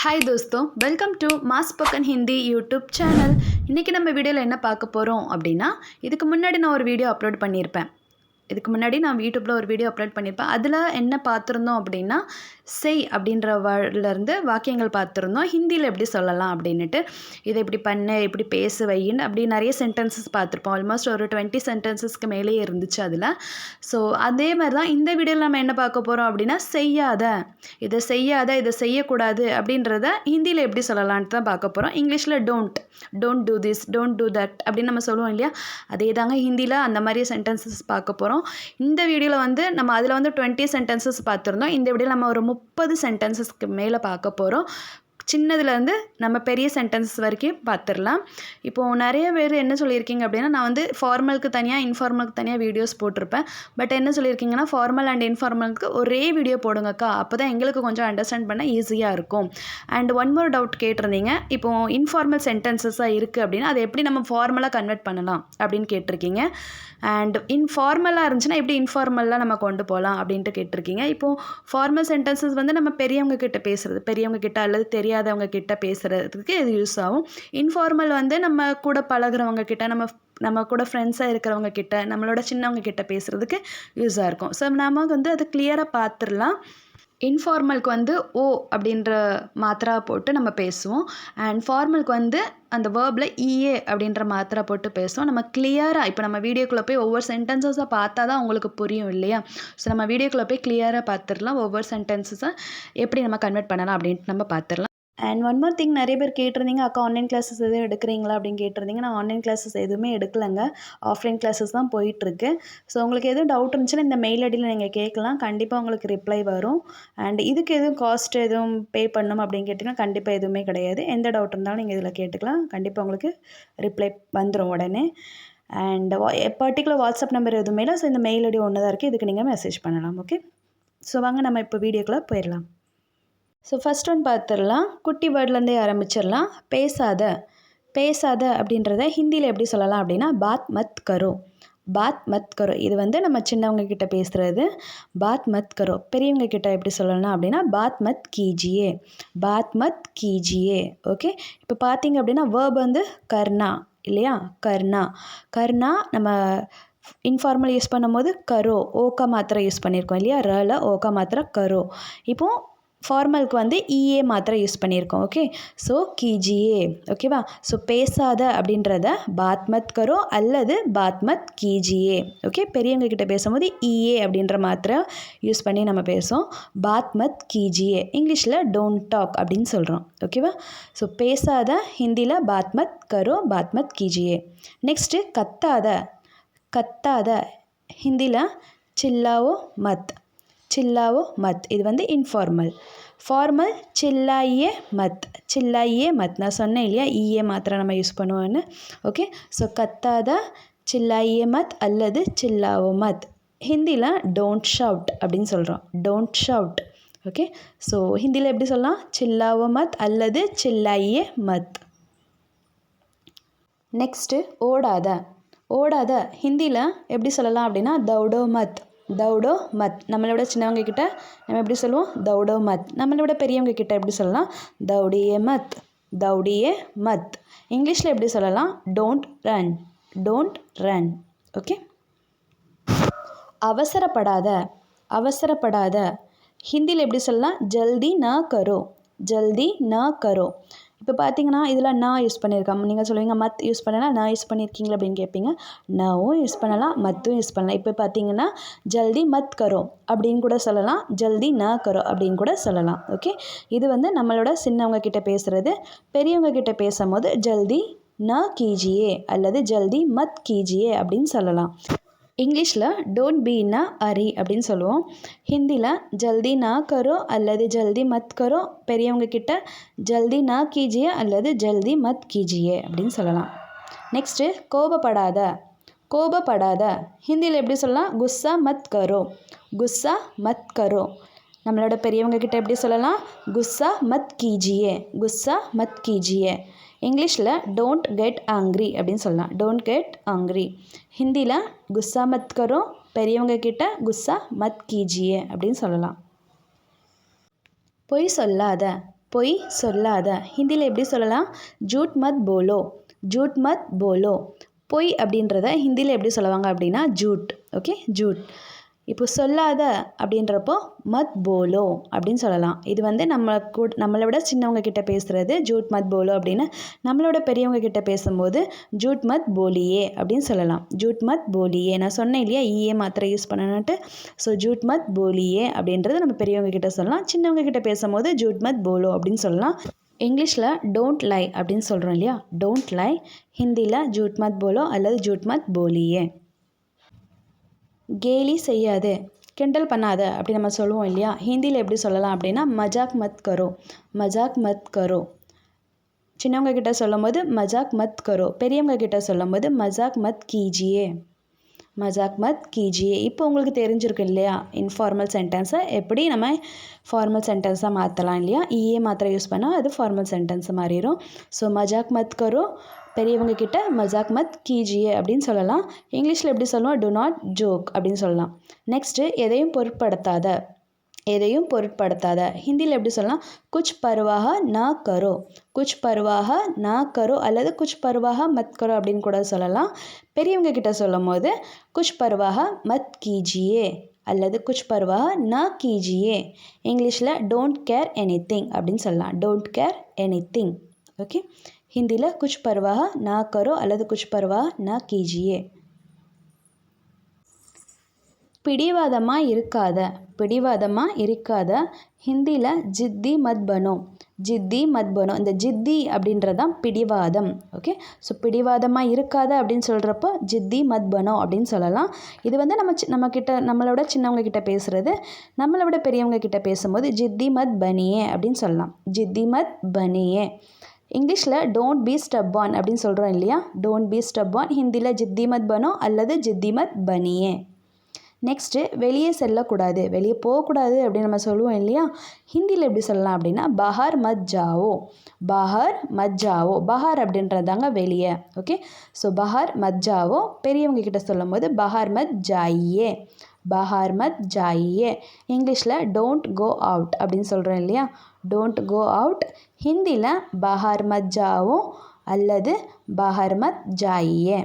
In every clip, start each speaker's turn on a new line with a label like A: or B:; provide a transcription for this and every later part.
A: Hi தோஸ்தோ welcome to மாஸ் பக்கன் ஹிந்தி யூடியூப் சேனல் இன்றைக்கி நம்ம வீடியோவில் என்ன பார்க்க போகிறோம் அப்படின்னா இதுக்கு முன்னாடி நான் ஒரு வீடியோ அப்லோட் பண்ணியிருப்பேன். இதுக்கு முன்னாடி நான் யூடியூப்பில் ஒரு வீடியோ அப்லோட் பண்ணியிருப்பேன். அதில் என்ன பார்த்துருந்தோம் அப்படின்னா செய் அப்படின்ற வேர்ட்லேருந்து வாக்கியங்கள் பார்த்துருந்தோம். ஹிந்தியில் எப்படி சொல்லலாம் அப்படின்னுட்டு இதை இப்படி பண்ணு இப்படி பேசு வையின்னு அப்படி நிறைய சென்டென்சஸ் பார்த்துருப்போம். ஆல்மோஸ்ட் ஒரு டுவெண்ட்டி சென்டென்சஸ்க்கு மேலேயே இருந்துச்சு அதில். ஸோ அதே மாதிரி தான் இந்த வீடியோவில் நம்ம என்ன பார்க்க போகிறோம் அப்படின்னா செய்யாத இதை செய்யாத இதை செய்யக்கூடாது அப்படின்றத ஹிந்தியில் எப்படி சொல்லலான்ட்டு தான் பார்க்க போகிறோம் இங்கிலீஷில் don't don't do this don't do that அப்படின்னு நம்ம சொல்லுவோம் இல்லையா? அதே தாங்க ஹிந்தியில் அந்த மாதிரி சென்டென்சஸ் பார்க்க போகிறோம் இந்த வீடியோவில் வந்து நம்ம அதில் வந்து டுவெண்ட்டி சென்டென்சஸ் பார்த்துருந்தோம். இந்த வீடியோவில் நம்ம ஒரு முப்பது சென்டென்சஸ்க்கு மேலே பார்க்க போகிறோம் சின்னதுலேருந்து நம்ம பெரிய சென்டென்ஸ் வரைக்கும் பார்த்துடலாம் இப்போது நிறைய பேர் என்ன சொல்லியிருக்கீங்க அப்படின்னா நான் வந்து ஃபார்மலுக்கு தனியாக இன்ஃபார்மலுக்கு தனியாக வீடியோஸ் போட்டிருப்பேன். பட் என்ன சொல்லியிருக்கீங்கன்னா ஃபார்மல் அண்ட் இன்ஃபார்மலுக்கு ஒரே வீடியோ போடுங்கக்கா. அப்போ தான் எங்களுக்கு கொஞ்சம் அண்டர்ஸ்டாண்ட் பண்ண ஈஸியாக இருக்கும். அண்ட் ஒன் மோர் டவுட் கேட்டிருந்தீங்க. இப்போது இன்ஃபார்மல் சென்டென்சஸாக இருக்குது அப்படின்னா அதை எப்படி நம்ம ஃபார்மலாக கன்வெர்ட் பண்ணலாம் அப்படின்னு கேட்டிருக்கீங்க. அண்ட் இன்ஃபார்மலாக இருந்துச்சுன்னா எப்படி இன்ஃபார்மலாக நம்ம கொண்டு போகலாம் அப்படின்ட்டு கேட்டிருக்கீங்க. இப்போது ஃபார்மல் சென்டென்சஸ் வந்து நம்ம பெரியவங்க கிட்ட பேசுகிறது பெரியவங்க கிட்ட அல்லது தெரியாதவங்க கிட்ட பேசுகிறதுக்கு இது யூஸ் ஆகும். இன்ஃபார்மல் வந்து நம்ம கூட பழகிறவங்க கிட்ட நம்ம நம்ம கூட ஃப்ரெண்ட்ஸாக இருக்கிறவங்க கிட்ட நம்மளோட சின்னவங்க கிட்ட பேசுகிறதுக்கு யூஸாக இருக்கும். ஸோ நமக்கு வந்து அது கிளியராக பார்த்துடலாம். இன்ஃபார்மலுக்கு வந்து ஓ அப்படின்ற மாத்திரா போட்டு நம்ம பேசுவோம். அண்ட் ஃபார்மலுக்கு வந்து அந்த வேர்பில் இஏ அப்படின்ற மாத்திரை போட்டு பேசுவோம். நம்ம கிளியராக இப்போ நம்ம வீடியோக்குள்ளே போய் ஒவ்வொரு சென்டென்சஸாக பார்த்தா தான் உங்களுக்கு புரியும் இல்லையா? ஸோ நம்ம வீடியோக்குள்ளே போய் கிளியராக பார்த்துடலாம். ஒவ்வொரு சென்டென்சஸை எப்படி நம்ம கன்வெர்ட் பண்ணலாம் அப்படின்ட்டு நம்ம பார்த்துடலாம். அண்ட் ஒன் மோர் திங் நிறைய பேர் கேட்டிருந்தீங்க அக்கா ஆன்லைன் கிளாஸஸ் எதுவும் எடுக்கிறீங்களா? அப்படின்னு கேட்டிருந்தீங்க. நான் ஆன்லைன் கிளாஸஸ் எதுவுமே எடுக்கலைங்க. ஆஃப்லைன் கிளாஸஸ் தான் போயிட்டுருக்கு. ஸோ உங்களுக்கு எதுவும் டவுட் இருந்துச்சுன்னா இந்த மெயில் ஐடியில் நீங்கள் கேட்கலாம். கண்டிப்பாக உங்களுக்கு ரிப்ளை வரும். அண்ட் இதுக்கு எதுவும் காஸ்ட் எதுவும் பே பண்ணணும் அப்படின்னு கேட்டிங்கன்னா கண்டிப்பாக எதுவுமே கிடையாது. எந்த டவுட் இருந்தாலும் நீங்கள் இதில் கேட்டுக்கலாம். கண்டிப்பாக உங்களுக்கு ரிப்ளை வந்துடும் உடனே. அண்ட் வா பர்டிகுலர் வாட்ஸ்அப் நம்பர் எதுவுமே இல்லை. ஸோ இந்த மெயில் ஐடி ஒன்று தான் இருக்குது இதுக்கு நீங்கள் மெசேஜ் பண்ணலாம். ஓகே ஸோ வாங்க நம்ம இப்போ வீடியோக்குள்ளே போயிடலாம். ஸோ ஃபஸ்ட் ஒன் பார்த்துடலாம் குட்டி வேர்ட்லேருந்தே ஆரம்பிச்சிடலாம் பேசாத. பேசாத அப்படின்றத ஹிந்தியில் எப்படி சொல்லலாம் அப்படின்னா பாத் மத் கரோ பாத் மத் கரோ இது வந்து நம்ம சின்னவங்க கிட்ட பேசுகிறது பாத் மத் கரோ பெரியவங்க கிட்ட எப்படி சொல்லலாம் அப்படின்னா பாத் மத் கீஜியே பாத் மத் கீஜியே ஓகே இப்போ பார்த்தீங்க அப்படின்னா வேர்ப் வந்து கர்ணா. இல்லையா? கர்ணா. கர்ணா நம்ம இன்ஃபார்மல் யூஸ் பண்ணும்போது கரோ. ஓக்கா மாத்திரை யூஸ் பண்ணியிருக்கோம் இல்லையா? ரல ஓக்கா மாத்திரை கரோ. இப்போது ஃபார்மலுக்கு வந்து இஏ மாத்திரை யூஸ் பண்ணியிருக்கோம் ஓகே ஸோ கீஜியே ஓகேவா ஸோ பேசாத அப்படின்றத பாத்மத் கரோ அல்லது பாத்மத் கீஜியே ஓகே பெரியவங்க கிட்ட பேசும்போது இஏ அப்படின்ற மாத்திரை யூஸ் பண்ணி நம்ம பேசுவோம். பாத்மத் கீஜியே இங்கிலீஷில் டோன்ட் டாக் அப்படின்னு சொல்கிறோம் ஓகேவா ஸோ பேசாத ஹிந்தியில் பாத்மத் கரோ பாத்மத் கீஜியே நெக்ஸ்ட்டு கத்தாத கத்தாத ஹிந்தியில் சில்லாவோ மத். சில்லாவோ மத். இது வந்து இன்ஃபார்மல் ஃபார்மல் சில்லாயே மத். சில்லாயே மத். நான் சொன்னேன் இல்லையா? ஈயே மாத்திரை நம்ம யூஸ் பண்ணுவோன்னு ஓகே ஸோ கத்தாத? சில்லாயே மத் அல்லது சில்லாவோ மத். ஹிந்தியில் டோன்ட் ஷவுட் அப்படின்னு சொல்கிறோம் டோன்ட் ஷவுட் ஓகே ஸோ ஹிந்தியில் எப்படி சொல்லலாம்? சில்லாவோ மத் அல்லது சில்லாயே மத். நெக்ஸ்ட்டு ஓடாத. ஓடாத. ஹிந்தியில் எப்படி சொல்லலாம் அப்படின்னா தௌடோ மத். தௌடோ மத். நம்மளோட சின்னவங்க கிட்ட நம்ம எப்படி சொல்லுவோம்? தௌடோ மத். நம்மளோட பெரியவங்க கிட்ட எப்படி சொல்லலாம்? தௌடியே மத். தௌடியே மத். இங்கிலீஷில் எப்படி சொல்லலாம்? Don't run don't run okay அவசரப்படாத. அவசரப்படாத. ஹிந்தியில் எப்படி சொல்லலாம்? ஜல்தி ந கரோ. ஜல்தி ந கரோ. இப்போ பார்த்தீங்கன்னா இதில் நான் யூஸ் பண்ணியிருக்கேன். நீங்கள் சொல்லுவீங்க மத் யூஸ் பண்ணலாம் நான் யூஸ் பண்ணியிருக்கீங்களா? அப்படின்னு கேட்பீங்க. நவும் யூஸ் பண்ணலாம் மத்தும் யூஸ் பண்ணலாம். இப்போ பார்த்தீங்கன்னா ஜல்தி மத் கரோ அப்படின்னு கூட சொல்லலாம். ஜல்தி ந கரோ அப்படின்னு கூட சொல்லலாம். ஓகே? இது வந்து நம்மளோட சின்னவங்க கிட்ட பேசுகிறது பெரியவங்க கிட்ட பேசும்போது ஜல்தி ந கீஜியே அல்லது ஜல்தி மத் கீஜியே அப்படின்னு சொல்லலாம். இங்கிலீஷில் டோன்ட் பி ந அரி அப்படின்னு சொல்லுவோம். ஹிந்தியில் ஜல்தி நா கரோ அல்லது ஜல்தி மத் கரோ பெரியவங்க கிட்ட ஜல்தி நா கீஜியே அல்லது ஜல்தி மத் கீஜியே அப்படின்னு சொல்லலாம். நெக்ஸ்ட்டு கோபப்படாத கோபப்படாத ஹிந்தியில் எப்படி சொல்லலாம்? குஸ்ஸா மத் கரோ குஸ்ஸா மத் கரோ நம்மளோட பெரியவங்க கிட்ட எப்படி சொல்லலாம்? குஸ்ஸா மத் கீஜியே குஸ்ஸா மத் கீஜியே இங்கிலீஷில் டோன்ட் கெட் ஆங்க்ரி அப்படின்னு சொல்லலாம். டோன்ட் கெட் ஆங்க்ரி ஹிந்தியில் குஸ்ஸா மத் கரோ பெரியவங்க கிட்ட குஸ்ஸா மத் கீஜியே அப்படின்னு சொல்லலாம். பொய் சொல்லாத பொய் சொல்லாத ஹிந்தியில் எப்படி சொல்லலாம்? ஜூட் மத் போலோ ஜூட் மத் போலோ பொய் அப்படின்றத ஹிந்தியில் எப்படி சொல்லுவாங்க அப்படின்னா ஜூட் ஓகே ஜூட் இப்போ சொல்லாத அப்படின்றப்போ மத் போலோ அப்படின்னு சொல்லலாம். இது வந்து நம்ம கூட நம்மளை விட சின்னவங்க கிட்ட பேசுகிறது ஜூட் மத் போலோ அப்படின்னு நம்மளோட பெரியவங்க கிட்ட பேசும்போது ஜூட் மத் போலியே அப்படின்னு சொல்லலாம். ஜூட் மத் போலியே. நான் சொன்னேன் இல்லையா? ஈஏ மாத்திரை யூஸ் பண்ணணுன்ட்டு ஸோ ஜூட் மத் போலியே அப்படின்றது நம்ம பெரியவங்க கிட்ட சொல்லலாம். சின்னவங்க கிட்ட பேசும்போது ஜூட் மத் போலோ அப்படின்னு சொல்லலாம். இங்கிலீஷில் டோன்ட் லை அப்படின்னு சொல்கிறோம் இல்லையா? Don't lie. ஹிந்தியில் ஜூட் மத் போலோ அல்லது ஜூட் மத் போலியே. கேலி செய்யாது கிண்டல் பண்ணாத அப்படி நம்ம சொல்லுவோம் இல்லையா? ஹிந்தியில் எப்படி சொல்லலாம் அப்படின்னா மஜாக் மத் கரோ மஜாக் மத் கரோ. சின்னவங்க கிட்ட சொல்லும் போது மஜாக் மத் கரோ. பெரியவங்க கிட்ட சொல்லும் போது மஜாக் மத் கீஜியே. மஜாக் மத் கீஜியே. இப்போ உங்களுக்கு தெரிஞ்சிருக்கு இல்லையா? இன்ஃபார்மல் சென்டென்ஸை எப்படி நம்ம ஃபார்மல் சென்டென்ஸாக மாற்றலாம் இல்லையா? இஏ மாத்திரை யூஸ் பண்ணால் அது ஃபார்மல் சென்டென்ஸ் மாறிடும். ஸோ மஜாக் மத் கரோ பெரியவங்க கிட்ட மஜாக் மத் கீஜியே அப்படின்னு சொல்லலாம். இங்கிலீஷில் எப்படி சொல்லுவோம்? டு நாட் ஜோக் அப்படின்னு சொல்லலாம். நெக்ஸ்ட்டு எதையும் பொருட்படுத்தாத எதையும் பொருட்படுத்தாத. ஹிந்தியில் எப்படி சொல்லலாம்? குச் பருவாக நா கரோ. குச் பருவாக நா கரோ அல்லது குச் பருவாக மத் கரோ அப்படின்னு கூட சொல்லலாம். பெரியவங்க கிட்ட சொல்லும் போது குச் பருவாக மத் கீஜியே அல்லது குச் பருவாக நா கீஜியே. இங்கிலீஷில் டோன்ட் கேர் எனி திங் அப்படின்னு சொல்லலாம். Don't care anything okay ஹிந்தியில் குச் பருவாக நா கரோ அல்லது குச் பருவாக நா கீஜியே பிடிவாதமாக இருக்காத பிடிவாதமாக இருக்காத ஹிந்தியில் ஜித்தி மத் பனோ ஜித்தி மத் பனோ இந்த ஜித்தி அப்படின்றது தான் பிடிவாதம் ஓகே ஸோ பிடிவாதமாக இருக்காத அப்படின்னு சொல்கிறப்போ ஜித்தி மத் பனோ அப்படின்னு சொல்லலாம். இது வந்து நம்ம சி நம்மக்கிட்ட நம்மளோட சின்னவங்க கிட்ட பேசுகிறது நம்மளை விட பெரியவங்க கிட்ட பேசும்போது ஜித்தி மத் பனியே அப்படின்னு சொல்லலாம். ஜித்தி மத் பனியே இங்கிலீஷில் டோன்ட் பி ஸ்டப்பான் அப்படின்னு சொல்கிறோம் இல்லையா? டோன்ட் பி ஸ்டப்பான் ஹிந்தியில் ஜித்தி மத் பனோ அல்லது ஜித்தி மத் பனியே நெக்ஸ்ட்டு வெளியே செல்லக்கூடாது. வெளியே போகக்கூடாது அப்படின்னு நம்ம சொல்லுவோம் இல்லையா? ஹிந்தியில் எப்படி சொல்லலாம் அப்படின்னா பஹார் மத் ஜாவோ பஹார் மத் ஜாவோ பஹார் அப்படின்றதாங்க வெளியே. ஓகே ஸோ பஹார் மத் ஜாவோ பெரியவங்க கிட்ட சொல்லும் போது பஹார் மத் ஜாயே பஹார் மத் ஜாயியே இங்கிலீஷில் டோன்ட் கோ அவுட் அப்படின்னு சொல்கிறோம் இல்லையா? டோன்ட் கோ அவுட் ஹிந்தியில் பஹார் மத் ஜாவோ அல்லது பஹர்மத் ஜாயியே.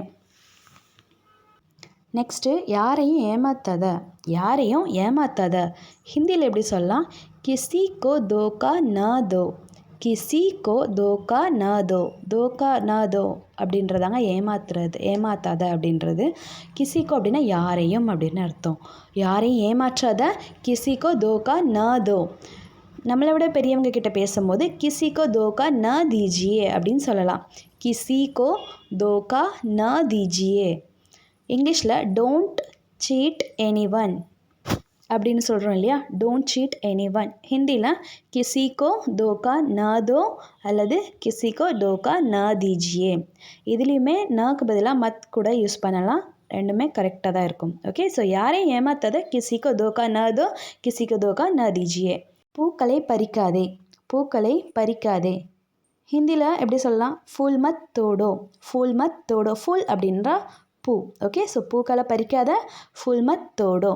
A: நெக்ஸ்ட்டு யாரையும் ஏமாத்தாத யாரையும் ஏமாத்தாத. ஹிந்தியில் எப்படி சொல்லலாம்? கிசி கோ தோக்கா ந தோ கிசி கோ தோக்கா ந தோ தோக்கா ந தோ அப்படின்றதாங்க ஏமாத்துறது ஏமாத்தாத அப்படின்றது. கிசிக்கோ அப்படின்னா யாரையும் அப்படின்னு அர்த்தம். யாரையும் ஏமாற்றாத கிசிக்கோ தோக்கா ந தோ நம்மளை விட பெரியவங்க கிட்ட பேசும்போது கிசிகோ தோக்கா ந தீஜியே அப்படின்னு சொல்லலாம். கிசிகோ தோக்கா ந தீஜியே இங்கிலீஷில் டோன்ட் சீட் எனி ஒன் அப்படின்னு சொல்கிறோம் இல்லையா? டோன்ட் சீட் எனி ஒன் ஹிந்தியில் கிசிகோ தோக்கா ந தோ அல்லது கிசிகோ தோக்கா ந தீஜியே இதுலேயுமே நாக்கு பதிலாக மத் கூட யூஸ் பண்ணலாம். ரெண்டுமே கரெக்டாக தான் இருக்கும். ஓகே? ஸோ யாரையும் ஏமாத்தாத கிசிக்கோ தோக்கா ந தோ கிசிக்கோ தோக்கா ந தீஜியே பூக்களை பறிக்காதே பூக்களை பறிக்காதே. ஹிந்தியில் எப்படி சொல்லலாம்? ஃபூல் மத் தோடோ ஃபூல் மத் தோடோ ஃபூல் அப்படின்றா பூ. ஓகே ஸோ பூக்களை பறிக்காத ஃபுல் மத் தோடோ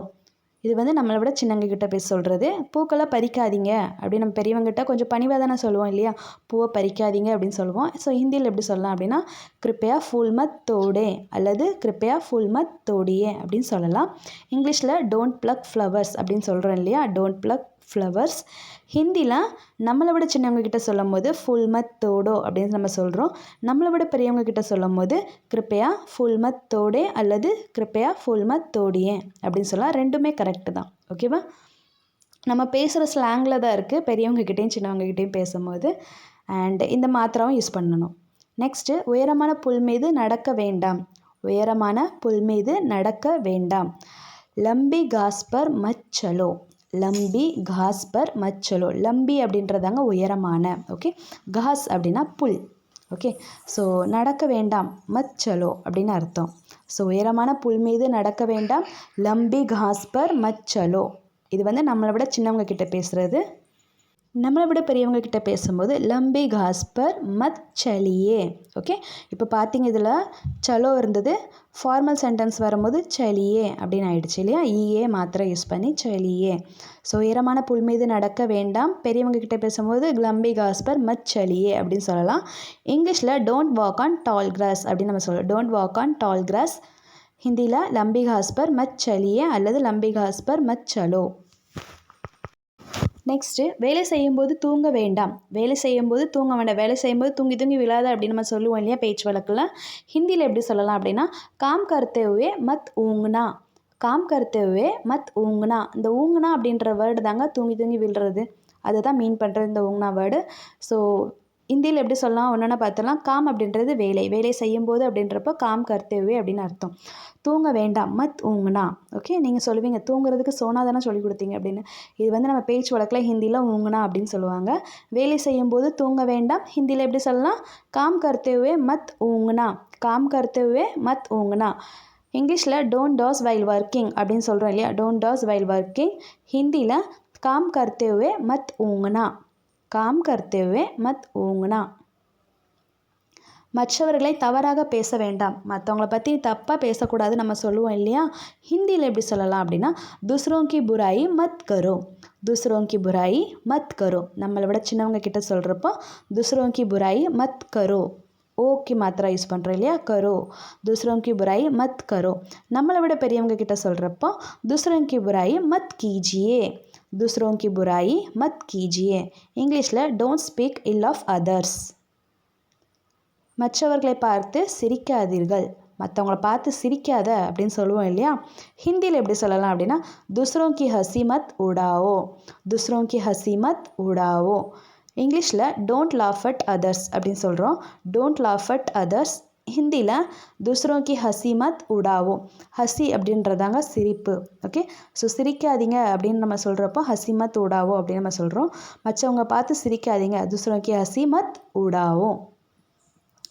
A: இது வந்து நம்மளை விட சின்னங்க கிட்ட சொல்கிறது பூக்களை பறிக்காதீங்க அப்படின்னு நம்ம பெரியவங்ககிட்ட கொஞ்சம் பணிவாக தானே சொல்லுவோம் இல்லையா? பூவை பறிக்காதீங்க அப்படின்னு சொல்லுவோம். ஸோ ஹிந்தியில் எப்படி சொல்லலாம் அப்படின்னா கிருப்பையா ஃபுல் மத் தோடே அல்லது கிருப்பையா ஃபுல் மத் தோடியே அப்படின்னு சொல்லலாம். இங்கிலீஷில் டோன்ட் ப்ளக் ஃப்ளவர்ஸ் அப்படின்னு சொல்கிறோம் இல்லையா? டோன்ட் ப்ளக் ஃப்ளவர்ஸ் ஹிந்தியில் நம்மளை விட சின்னவங்க கிட்ட சொல்லும் போது ஃபுல்மத் தோடோ அப்படின்னு நம்ம சொல்கிறோம் நம்மளை விட பெரியவங்க கிட்ட சொல்லும் போது கிருப்பையா ஃபுல்மத் தோடே அல்லது கிருப்பையா ஃபுல்மத் தோடியே அப்படின்னு சொல்லலாம். ரெண்டுமே கரெக்டு தான். ஓகேவா நம்ம பேசுகிற ஸ்லாங்கில் தான் இருக்குது பெரியவங்கக்கிட்டேயும் சின்னவங்கக்கிட்டேயும் பேசும்போது. அண்ட் இந்த மாத்திராவும் யூஸ் பண்ணணும். நெக்ஸ்ட்டு உயரமான புல் மீது நடக்க வேண்டாம். உயரமான புல் மீது நடக்க வேண்டாம். லம்பி காஸ்பர் மச்சலோ லம்பி காஸ் பர் மச்சலோ. லம்பி அப்படின்றதாங்க உயரமான ஓகே காஸ் அப்படின்னா புல் ஓகே ஸோ நடக்க வேண்டாம் மச்சலோ அப்படின்னு அர்த்தம். ஸோ உயரமான புல் மீது நடக்க வேண்டாம் லம்பி காஸ்பர் மச்சலோ. இது வந்து நம்மளை விட சின்னவங்க கிட்ட பேசுகிறது நம்மளை விட பெரியவங்க கிட்ட பேசும்போது லம்பி காஸ்பர் மத் சலியே. ஓகே? இப்போ பார்த்தீங்க இதில் சலோ இருந்தது ஃபார்மல் சென்டென்ஸ் வரும்போது சலியே அப்படின்னு ஆயிடுச்சு இல்லையா? E, ஈஏ மாத்திரை யூஸ் பண்ணி சலியே. ஸோ உயரமான புல் மீது நடக்க வேண்டாம் பெரியவங்க கிட்ட பேசும்போது லம்பி காஸ்பர் மத் சலியே அப்படின்னு சொல்லலாம். இங்கிலீஷில் don't walk on tall grass அப்படின்னு நம்ம சொல்லலாம். Don't walk on tall grass ஹிந்தியில் லம்பி காஸ்பர் மத் சலியே அல்லது லம்பி காஸ்பர் மத் சலோ. நெக்ஸ்ட்டு வேலை செய்யும்போது தூங்க வேண்டாம். வேலை செய்யும்போது தூங்க வேண்டாம். வேலை செய்யும்போது தூங்கி தூங்கி விழாத அப்படின்னு நம்ம சொல்லுவோம் இல்லையா பேச்சு வழக்கில்? ஹிந்தியில் எப்படி சொல்லலாம் அப்படின்னா காம் கர்த்தேவே மத் ஊங்குனா. காம் கர்த்தேவே மத் ஊங்குனா. இந்த ஊங்குனா அப்படின்ற வேர்டு தாங்க தூங்கி தூங்கி விழுறது. அதை தான் மீன் பண்ணுறது இந்த ஊங்குனா வேர்டு ஸோ ஹிந்தியில் எப்படி சொல்லலாம் ஒன்று பார்த்தலாம் காம் அப்படின்றது வேலை. வேலை செய்யும்போது அப்படின்றப்போ காம் கர்த்தேவே அப்படின்னு அர்த்தம். தூங்க வேண்டாம் மத் ஊங்குனா. ஓகே? நீங்கள் சொல்லுவீங்க தூங்குறதுக்கு சோனா தானே சொல்லி கொடுத்தீங்க அப்படின்னு. இது வந்து நம்ம பேச்சு வழக்கில் ஹிந்தியில் ஊங்குனா அப்படின்னு சொல்லுவாங்க. வேலை செய்யும்போது தூங்க வேண்டாம் ஹிந்தியில் எப்படி சொல்லலாம்? காம் கர்த்தேவே மத் ஊங்குனா. காம் கர்த்தேவே மத் ஊங்குனா. இங்கிலீஷில் டோன்ட் டாஸ் வைல் ஒர்க்கிங் அப்படின்னு சொல்கிறோம் இல்லையா? டோன்ட் டாஸ் வைல் ஒர்க்கிங் ஹிந்தியில் காம் கர்த்தேவே மத் ஊங்குனா. காம் கர்த்தேவே மத் ஊங்குனா. மற்றவர்களை தவறாக பேச வேண்டாம். மற்றவங்கள பற்றி தப்பாக பேசக்கூடாது நம்ம சொல்லுவோம் இல்லையா? ஹிந்தியில் எப்படி சொல்லலாம் அப்படின்னா துஸ்ரோங்கி புராயி மத் கரோ. துஸ்ரோங்கி புராயி மத் கரோ. நம்மளை விட சின்னவங்க கிட்ட சொல்கிறப்போ துஸ்ரோங்கி புராயி மத் கரோ. ஓகே மாத்திரா யூஸ் பண்ணுறோம் இல்லையா? கரோ. துஸ்ரோங்கி புராயி மத் கரோ. நம்மளை விட பெரியவங்க கிட்ட சொல்கிறப்போ துஸ்ரோங்கி புராயி மத் கீஜியே. दूसरों की बुराई मत कीजिए இங்கிலீஷில் don't speak ill of others மற்றவர்களை பார்த்து சிரிக்காதீர்கள் மற்றவங்கள பார்த்து சிரிக்காத அப்படின்னு சொல்லுவோம் இல்லையா ஹிந்தியில் எப்படி சொல்லலாம் அப்படின்னா துஸ்ரோं की हंसी मत उड़ाओ दूसरों की हंसी मत उड़ाओ இங்கிலீஷில் டோன்ட் லாஃப் அட் அதர்ஸ் அப்படின்னு சொல்கிறோம் டோன்ட் லாஃப் அட் அதர்ஸ் ஹிந்தியில் தூசரோ கி ஹசி மத் உடாவோ. ஹசி அப்படின்றதாங்க சிரிப்பு. ஓகே? ஸோ சிரிக்காதீங்க அப்படின்னு நம்ம சொல்கிறப்போ ஹசி மத் உடாவோ அப்படின்னு நம்ம சொல்கிறோம் மற்றவங்க பார்த்து சிரிக்காதீங்க. தூசரோ கி ஹசி மத் உடாவோ.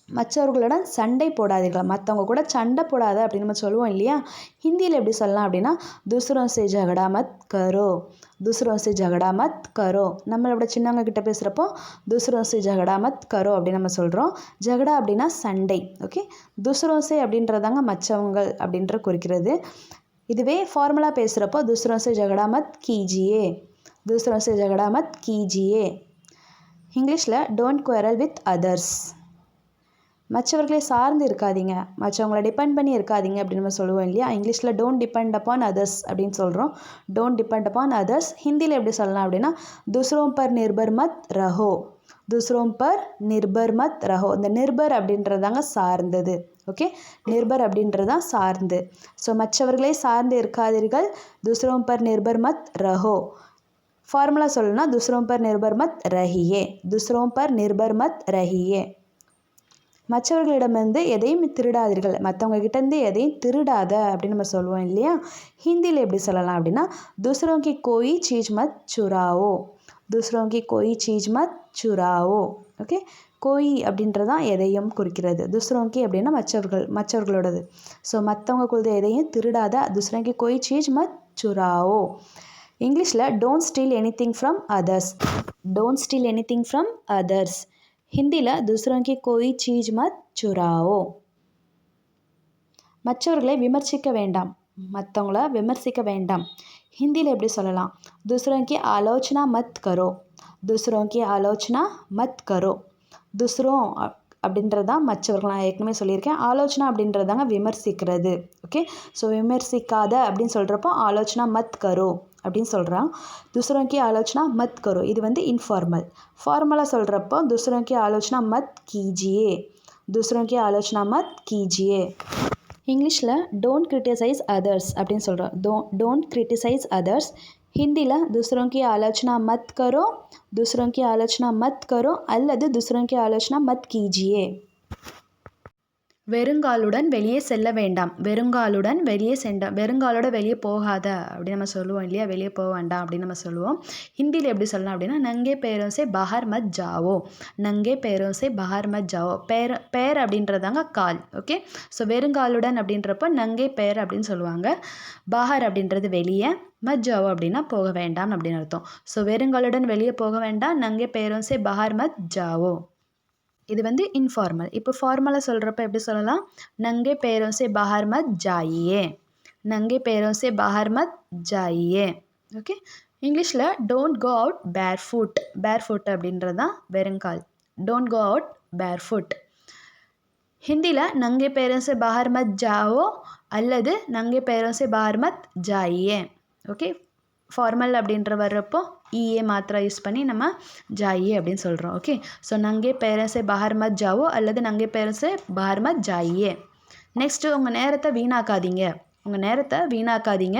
A: மற்றவர்களுடன் சண்டை போடாதீர்கள். மற்றவங்க கூட சண்டை போடாத அப்படின்னு நம்ம சொல்லுவோம் இல்லையா? ஹிந்தியில் எப்படி சொல்லலாம் அப்படின்னா துஸ்ரோம் சே ஜகடா மத் கரோ. துஸ்ரோம் சே ஜகடா மத் கரோ. நம்மளோட சின்னவங்க கிட்ட பேசுகிறப்போ துஸ்ரோம் சே ஜகடா மத் கரோ அப்படின்னு நம்ம சொல்கிறோம் ஜகடா அப்படின்னா சண்டை ஓகே? துஸ்ரோம் சே அப்படின்றதாங்க மற்றவங்கள் அப்படின்ற குறிக்கிறது. இதுவே ஃபார்மலாக பேசுகிறப்போ துஸ்ரோம் சே ஜகடா மத் கீஜியே. துஸ்ரோம் சே ஜகடா மத் கீஜியே. இங்கிலீஷில் டோன்ட் குவரல் வித் அதர்ஸ் மற்றவர்களை சார்ந்து இருக்காதீங்க. மற்றவங்கள டிபெண்ட் பண்ணி இருக்காதீங்க அப்படின்னு நம்ம சொல்லுவோம் இல்லையா? இங்கிலீஷில் டோன்ட் டிபெண்ட் அப்பான் அதர்ஸ் அப்படின்னு சொல்கிறோம் டோன்ட் டிபெண்ட் அப்பான் அதர்ஸ் ஹிந்தியில் எப்படி சொல்லலாம் அப்படின்னா துஸ்ரோம் பர் நிர்பர் மத் ரஹோ. துஸ்ரோம் பர் நிர்பர் மத் ரஹோ. இந்த நிர்பர் அப்படின்றதாங்க சார்ந்தது. ஓகே நிர்பர் அப்படின்றதான் சார்ந்து. ஸோ மற்றவர்களே சார்ந்து இருக்காதீர்கள். துஸ்ரோம் பர் நிர்பர் மத் ரஹோ. ஃபார்முலா சொல்லணும்னா துஸ்ரோம் பர் நிர்பர் மத் ரஹியே. துஸ்ரோம் பர் நிர்பர் மத் ரஹியே. மற்றவர்களிடமிருந்து எதையும் திருடாதீர்கள். மற்றவங்ககிட்டேருந்து எதையும் திருடாத அப்படின்னு நம்ம சொல்லுவோம் இல்லையா? ஹிந்தியில் எப்படி சொல்லலாம் அப்படின்னா தூசரோங்கி கோயி சீஜ் மத் சுராவோ. தூசரோங்கி கோயி சீஜ் மத் சுராவோ. ஓகே? கோயி அப்படின்றதான் எதையும் குறிக்கிறது. துஸ்ரோங்கி அப்படின்னா மற்றவர்கள் மற்றவர்களோடது. ஸோ மற்றவங்க குழுது எதையும் திருடாத துஸ்ரோங்கி கோயி சீஜ் மத் சுராவோ. இங்கிலீஷில் don't steal anything from others don't steal anything from others ஹிந்தியில் துஸ்ரங்கி கோயி சீஜ் மத் சுராவோ மற்றவர்களை விமர்சிக்க வேண்டாம். மற்றவங்கள விமர்சிக்க வேண்டாம். ஹிந்தியில் எப்படி சொல்லலாம்? துஸ்ரோங்கி ஆலோச்சனா மத் கரோ. துஸ்ரோங்கி ஆலோச்சனா மத் கரோ. துஸ்ரோ அப்படின்றது தான் மற்றவர்கள் நான் ஏற்கனவே சொல்லியிருக்கேன். ஆலோசனை அப்படின்றதுதாங்க விமர்சிக்கிறது. ஓகே? ஸோ விமர்சிக்காத அப்படின்னு சொல்கிறப்போ ஆலோசனா மத் கரோ. அப்படின்னு சொல்கிறான் दूसरों की आलोचना मत करो இது வந்து இன்ஃபார்மல் ஃபார்மலாக சொல்கிறப்போ दूसरों की आलोचना मत कीजिए दूसरों की आलोचना मत कीजिए இங்கிலீஷில் டோன்ட் கிரிட்டிசைஸ் அதர்ஸ் அப்படின்னு சொல்கிறோம் டோ டோன்ட் கிரிட்டிசைஸ் அதர்ஸ் ஹிந்தியில் दूसरों की आलोचना मत करो दूसरों की आलोचना मत करो அல்லது दूसरों की आलोचना मत कीजिए வெறுங்காலுடன் வெளியே செல்ல வேண்டாம். வெறுங்காலுடன் வெளியே சென்ற வெறுங்காலோட வெளியே போகாத அப்படின்னு நம்ம சொல்லுவோம் இல்லையா? வெளியே போக வேண்டாம் அப்படின்னு நம்ம சொல்லுவோம். ஹிந்தியில் எப்படி சொல்லலாம் அப்படின்னா நங்கே பேரும் சே பஹார் மத் ஜாவோ. நங்கே பேரும் சே பஹார் மத் ஜாவோ. பேர் பேர் அப்படின்றதாங்க கால் ஓகே? ஸோ வெறுங்காலுடன் அப்படின்றப்போ நங்கே பேர் அப்படின்னு சொல்லுவாங்க. பஹார் அப்படின்றது வெளியே மத் ஜாவோ அப்படின்னா போக வேண்டாம் அப்படின்னு அர்த்தம். ஸோ வெறுங்காலுடன் வெளியே போக வேண்டாம். நங்கே பேரும் சே பஹார் மத் ஜாவோ. இது வந்து இன்ஃபார்மல் இப்போ ஃபார்மலாக சொல்கிறப்ப எப்படி சொல்லலாம்? நங்கே பேரும் சே பஹார் மத் ஜாயியே. நங்கே பேரும் சே பஹார் மத் ஜாயியே. ஓகே இங்கிலீஷில் don't go out barefoot barefoot அப்படின்றது தான் வெறுங்கால். Don't go out barefoot ஹிந்தியில் நங்கே பேரும் சே பஹார் மத் ஜாவோ அல்லது நங்கே பேரும் சே பஹார் மத் ஜாயியே. ஓகே ஃபார்மல் அப்படின்ற வர்றப்போ இஏ மாத்திரை யூஸ் பண்ணி நம்ம ஜாயியே அப்படின்னு சொல்கிறோம் ஓகே ஸோ நங்கே பேரன்ஸே பஹார் மத் ஜாவோ அல்லது நங்கே பேரன்ஸே பஹார் மத் ஜாயியே. நெக்ஸ்ட்டு உங்கள் நேரத்தை வீணாக்காதீங்க. உங்கள் நேரத்தை வீணாக்காதீங்க.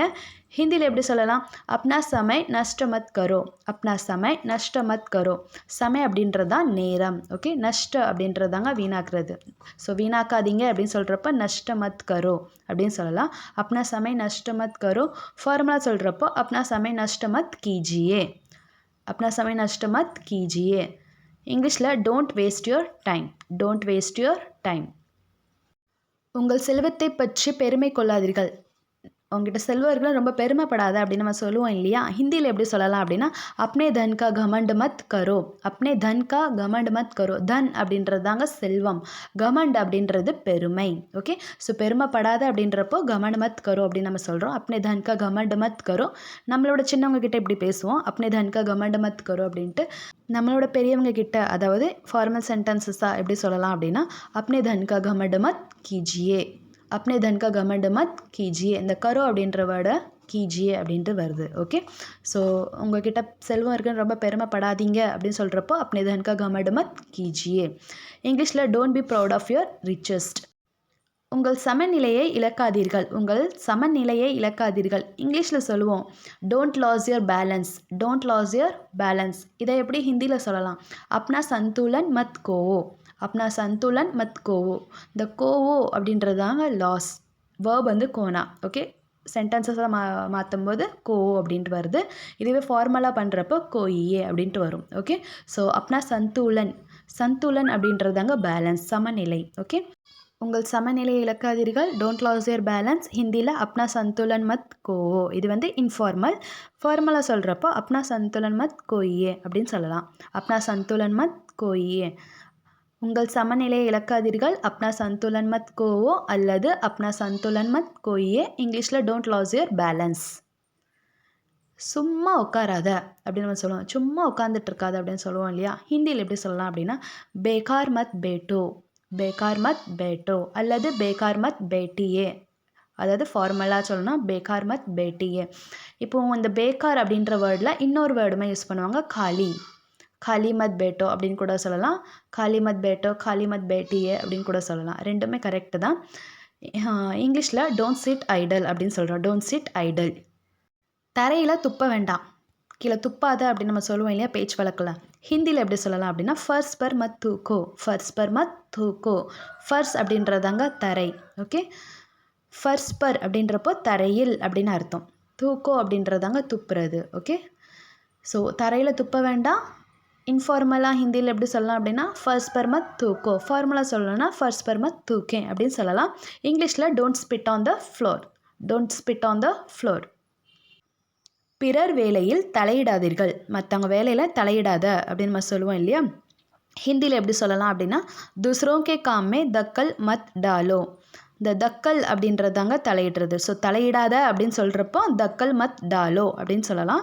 A: ஹிந்தியில் எப்படி சொல்லலாம்? அப்னா சமை நஷ்டமத் கரோ. அப்னா சமை நஷ்டமத் கரோ. சமை அப்படின்றது தான் நேரம். ஓகே? நஷ்ட அப்படின்றதாங்க வீணாக்குறது. ஸோ வீணாக்காதீங்க அப்படின்னு சொல்கிறப்ப நஷ்டமத் கரோ அப்படின்னு சொல்லலாம். அப்னா சமை நஷ்டமத் கரோ. ஃபார்முலா சொல்கிறப்போ அப்னா சமை நஷ்டமத் கீஜியே. அப்னா சமை நஷ்டமத் கீஜியே. இங்கிலீஷில் don't waste your time don't waste your time உங்கள் செல்வத்தை பற்றி பெருமை கொள்ளாதீர்கள். உங்ககிட்ட செல்வம் இருக்குன்னு ரொம்ப பெருமைப்படாத அப்படின்னு நம்ம சொல்லுவோம் இல்லையா? ஹிந்தியில் எப்படி சொல்லலாம் அப்படின்னா அப்னே தன் கா கமண்ட் மத் கரோ அப்னே தன் கா கமண்ட் மத் கரோ தன் அப்படின்றது தாங்க செல்வம். கமண்ட் அப்படின்றது பெருமை. ஓகே? ஸோ பெருமைப்படாத அப்படின்றப்போ கமண்ட் மத் கரோ அப்படின்னு நம்ம சொல்கிறோம் அப்னே தன் கா கமண்ட் மத் கரோ நம்மளோட சின்னவங்க கிட்ட இப்படி பேசுவோம்? அப்னே தன் கா கமண்ட் மத் கரோ அப்படின்ட்டு நம்மளோட பெரியவங்க கிட்ட அதாவது ஃபார்மல் சென்டென்சஸாக எப்படி சொல்லலாம் அப்படின்னா அப்னே தன் கா கமண்ட் மத் கீஜியே அப்னே தன் கா கமண்ட் மத் கீஜியே இந்த கரோ அப்படின்ற வேர்டை கீஜியே அப்படின்ட்டு வருது ஓகே ஸோ உங்ககிட்ட செல்வம் இருக்குன்னு ரொம்ப பெருமைப்படாதீங்க அப்படின்னு சொல்கிறப்போ அப்னே தன் கா கமண்ட் மத் கீஜியே. இங்கிலீஷில் don't be proud of your richest உங்கள் சமநிலையை இழக்காதீர்கள். உங்கள் சமநிலையை இழக்காதீர்கள். இங்கிலீஷில் சொல்லுவோம் don't lose your balance don't lose your balance இதை எப்படி ஹிந்தியில் சொல்லலாம்? அப்னா சந்துலன் மத் கோவோ அப்னா சந்துலன் மத் கோவோ. இந்த கோவோ அப்படின்றதாங்க லாஸ் வேர்ப் வந்து கோனா ஓகே சென்டென்சஸாக மா மாற்றும் போது கோவோ அப்படின்ட்டு வருது. இதுவே ஃபார்மலாக பண்ணுறப்போ கோயே அப்படின்ட்டு வரும் ஓகே ஸோ அப்னா சந்துலன். சந்துலன் அப்படின்றதாங்க பேலன்ஸ் சமநிலை ஓகே உங்கள் சமநிலை இழக்காதீர்கள். டோன்ட் லாஸ் யர் பேலன்ஸ் ஹிந்தியில் அப்னா சந்துலன் மத் கோவோ. இது வந்து இன்ஃபார்மல் ஃபார்மலாக சொல்கிறப்போ அப்னா சந்துலன் மத் கோயே அப்படின்னு சொல்லலாம். அப்னா சந்துலன் மத் கோயே உங்கள் சமநிலையை இழக்காதீர்கள். அப்னா சந்துலன் மத் கோவோ அல்லது அப்னா சந்துலன் மத் கோயே இங்கிலீஷில் டோன்ட் லாஸ் யுவர் பேலன்ஸ் சும்மா உட்காராத அப்படின்னு நம்ம சொல்லுவோம். சும்மா உட்காந்துட்டு இருக்காத அப்படின்னு சொல்லுவோம் இல்லையா? ஹிந்தியில் எப்படி சொல்லலாம் அப்படின்னா பேகார் மத் பேட்டோ பேகார் மத் பேட்டோ அல்லது பேகார் மத் பேட்டியே அதாவது ஃபார்மலாக சொல்லணும்னா பேகார் மத் பேட்டியே இப்போது இந்த பேக்கார் அப்படின்ற வேர்டில் இன்னொரு வேர்டுமே யூஸ் பண்ணுவாங்க காலி காலிமத் பேட்டோ அப்படின்னு கூட சொல்லலாம். காலிமத் பேட்டோ காலிமத் பேட்டியே அப்படின்னு கூட சொல்லலாம். ரெண்டுமே கரெக்டு தான். இங்கிலீஷில் டோன்ட் சிட் ஐடல் அப்படின்னு சொல்கிறோம் டோன்ட் சிட் ஐடல் தரையில் துப்ப வேண்டாம். கீழே துப்பாத அப்படின்னு நம்ம சொல்லுவோம் இல்லையா பேச்சு வழக்கில். ஹிந்தியில் எப்படி சொல்லலாம் அப்படின்னா ஃபர்ஸ் பர் மத் தூக்கோ ஃபர்ஸ் பர் மத் தூக்கோ ஃபர்ஸ் அப்படின்றதாங்க தரை. ஓகே ஃபர்ஸ் பர் அப்படின்றப்போ தரையில் அப்படின்னு அர்த்தம். தூக்கோ அப்படின்றதாங்க துப்புறது. ஓகே ஸோ தரையில் துப்ப வேண்டாம். இன்ஃபார்மலாக ஹிந்தியில் எப்படி சொல்லலாம் அப்படின்னா ஃபர்ஸ்ட் பர்ம தூக்கோ. ஃபார்மலாக சொல்லணும்னா ஃபர்ஸ்ட் பர்ம தூக்கே அப்படின்னு சொல்லலாம். இங்கிலீஷில் don't spit on the floor don't spit on the floor பிறர் வேலையில் தலையிடாதீர்கள். மற்றவங்க வேலையில் தலையிடாத அப்படின்னு நம்ம சொல்லுவோம் இல்லையா? ஹிந்தியில் எப்படி சொல்லலாம் அப்படின்னா துஸ்ரோங்கே காமே தக்கல் மத் டாலோ. இந்த தக்கல் அப்படின்றதாங்க தலையிடுறது. ஸோ தலையிடாத அப்படின்னு சொல்கிறப்போ தக்கல் மத் டாலோ அப்படின்னு சொல்லலாம்.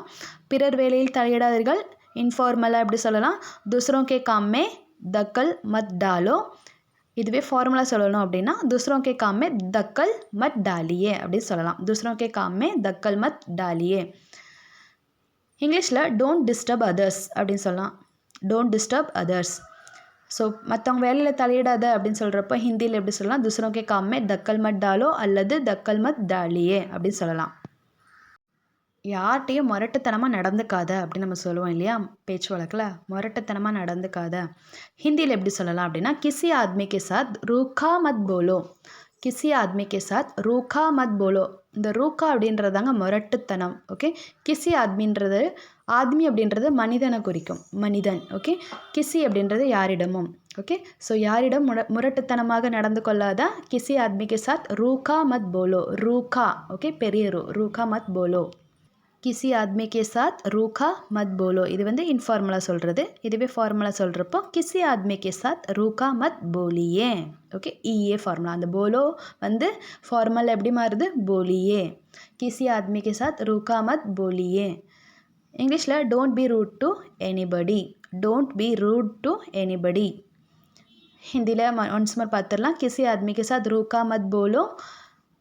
A: பிறர் வேலையில் தலையிடாதீர்கள். இன்ஃபார்மலாக எப்படி சொல்லலாம்? தூசரோ கே காமே தக்கல் மத் டாலோ. இதுவே ஃபார்முலா சொல்லணும் அப்படின்னா தூசரோ கே காமே தக்கல் மத் டாலியே அப்படின்னு சொல்லலாம். துஸ்ரோங்கே காம்மே தக்கல் மத் டாலியே. இங்கிலீஷில் டோன்ட் டிஸ்டர்ப் அதர்ஸ் அப்படின்னு சொல்லலாம். டோன்ட் டிஸ்டர்ப் அதர்ஸ் ஸோ மற்றவங்க வேலையில் தலையிடாத அப்படின்னு சொல்கிறப்ப ஹிந்தியில் எப்படி சொல்லலாம்? துஸ்ரோங்கே காம்மே தக்கல் மத் டாலோ அல்லது தக்கல் மத் டாலியே அப்படின்னு சொல்லலாம். யார்கிட்டையும் முரட்டுத்தனமாக நடந்துக்காத அப்படின்னு நம்ம சொல்லுவோம் இல்லையா? பேச்சு வழக்கில் முரட்டுத்தனமாக நடந்துக்காத. ஹிந்தியில் எப்படி சொல்லலாம் அப்படின்னா கிசி ஆத்மி கே சாத் ரூகா மத் போலோ. கிசி ஆத்மி கே சாத் ரூகா மத் போலோ. இந்த ரூகா அப்படின்றதாங்க முரட்டுத்தனம் ஓகே? கிசி ஆத்மின்றது ஆத்மி அப்படின்றது மனிதனை குறிக்கும் மனிதன் ஓகே? கிசி அப்படின்றது யாரிடமும் ஓகே? ஸோ யாரிடம் முர முரட்டுத்தனமாக நடந்து கொள்ளாத? கிசி ஆத்மிக்கு சாத் ரூகா மத் போலோ. ரூகா ஓகே? பெரிய ரூ ரூகா மத் போலோ. கிசி ஆத்மிக்கு சாத் ரூகா மத் போலோ இது வந்து இன்ஃபார்மலாக சொல்கிறது இதுவே ஃபார்மலாக சொல்கிறப்போ கிசி ஆத்மிக்கு சாத் ரூகா மத் போலியே ஓகே இஏ ஃபார்முலா அந்த போலோ வந்து ஃபார்மல் எப்படி மாறுது போலியே கிசி ஆத்மிக்கு சாத் ரூகா மத் போலியே இங்கிலீஷில் don't be rude to anybody don't be rude to anybody ஹிந்தியில் ஒன்ஸ் மோர் பார்த்துடலாம் கிசி ஆத்மிக்கு சாத் ரூகா மத் போலோ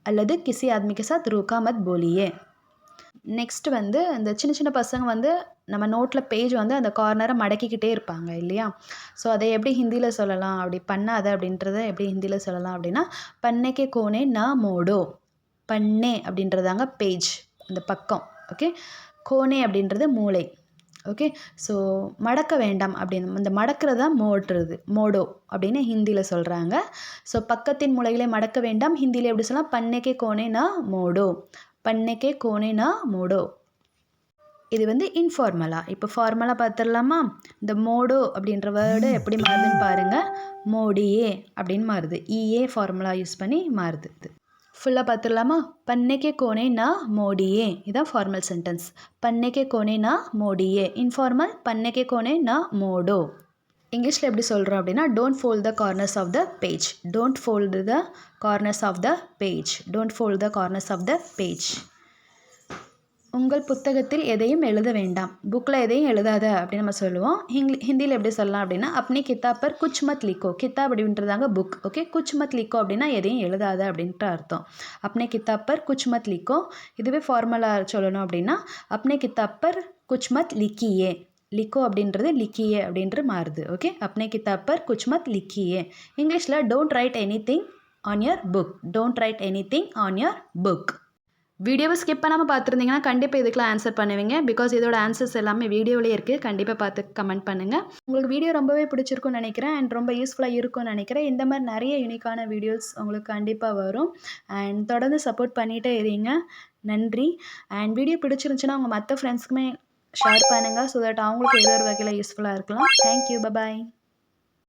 A: அல்லது கிசி ஆத்மிக்கு சாத் ரூகா மத் போலியே நெக்ஸ்ட் வந்து இந்த சின்ன சின்ன பசங்க வந்து நம்ம நோட்டில் பேஜ் வந்து அந்த கார்னரை மடக்கிக்கிட்டே இருப்பாங்க இல்லையா? ஸோ அதை எப்படி ஹிந்தியில் சொல்லலாம்? அப்படி பண்ணாத அப்படின்றத எப்படி ஹிந்தியில் சொல்லலாம் அப்படின்னா பண்ணைக்கே கோனே ந மோடோ பண்ணே அப்படின்றதாங்க பேஜ் அந்த பக்கம் ஓகே கோனே அப்படின்றது மூளை ஓகே ஸோ மடக்க வேண்டாம் அப்படின்னு இந்த மடக்கிறது தான் மோடுறது மோடோ அப்படின்னு ஹிந்தியில் சொல்கிறாங்க ஸோ பக்கத்தின் மூளைகளை மடக்க வேண்டாம் ஹிந்தியில் எப்படி சொல்லலாம்? பண்ணைக்கே கோனேனா மோடோ பண்ணைக்கே கோனேனா மோடோ. இது வந்து இன்ஃபார்மலாக இப்போ ஃபார்மலாக பார்த்துடலாமா? இந்த மோடோ அப்படின்ற வேர்டு எப்படி மாறுதுன்னு பாருங்கள் மோடியே அப்படின்னு மாறுது. இஏ ஃபார்முலா யூஸ் பண்ணி மாறுது ஃபுல்லாக பார்த்துடலாமா? பண்ணைக்கே கோனேனா மோடியே. இதான் ஃபார்மல் சென்டென்ஸ் பண்ணைக்கே கோனேனா மோடியே. இன்ஃபார்மல் பண்ணைக்கே கோனேனா மோடோ. இங்கிலீஷில் எப்படி சொல்கிறோம் அப்படின்னா don't fold the corners of the page don't fold the corners of the page don't fold the corners of the page உங்கள் புத்தகத்தில் எதையும் எழுத வேண்டாம். புக்கில் எதையும் எழுதாத அப்படின்னு நம்ம சொல்லுவோம். ஹிங்லி ஹிந்தியில் எப்படி சொல்லலாம் அப்படின்னா அப்னி கித்தாப் பர் குச் மத் லிக்கோ கித்தாப் அப்படின்றதாங்க புக் ஓகே குச் மத் லிக்கோ அப்படின்னா எதையும் எழுதாத அப்படின்ட்டு அர்த்தம். அப்னே கித்தாப் பர் குச் மத் லிக்கோ இதுவே ஃபார்மலாக சொல்லணும் அப்படின்னா அப்னே கித்தாப் பர் குச் மத் லிக்கியே லிக்கோ அப்படின்றது லிக்கியே அப்படின்ற மாறுது. ஓகே? அப்னே கிதாப் பர் குச் மத் லிக்கியே. இங்கிலீஷில் don't write anything on your book don't write anything on your book வீடியோவை ஸ்கிப் பண்ணாமல் பார்த்துருந்தீங்கன்னா கண்டிப்பாக இதுக்கெலாம் ஆன்சர் பண்ணுவீங்க. பிகாஸ் இதோட ஆன்சர்ஸ் எல்லாமே வீடியோவிலே இருக்குது கண்டிப்பாக பார்த்து கமெண்ட் பண்ணுங்கள் உங்களுக்கு வீடியோ ரொம்பவே பிடிச்சிருக்கும்னு நினைக்கிறேன். அண்ட் ரொம்ப யூஸ்ஃபுல்லாக இருக்கும்னு நினைக்கிறேன். இந்த மாதிரி நிறைய யூனிக்கான வீடியோஸ் உங்களுக்கு கண்டிப்பாக வரும். அண்ட் தொடர்ந்து சப்போர்ட் பண்ணிகிட்டே இருங்க. நன்றி. அண்ட் வீடியோ பிடிச்சிருந்துச்சுன்னா உங்கள் மற்ற ஃப்ரெண்ட்ஸ்க்குமே ஷேர் பண்ணுங்கள் ஸோ தட் அவங்களுக்கு ஏதோ ஒரு வகையில் யூஸ்ஃபுல்லாக இருக்கலாம். Thank you bye bye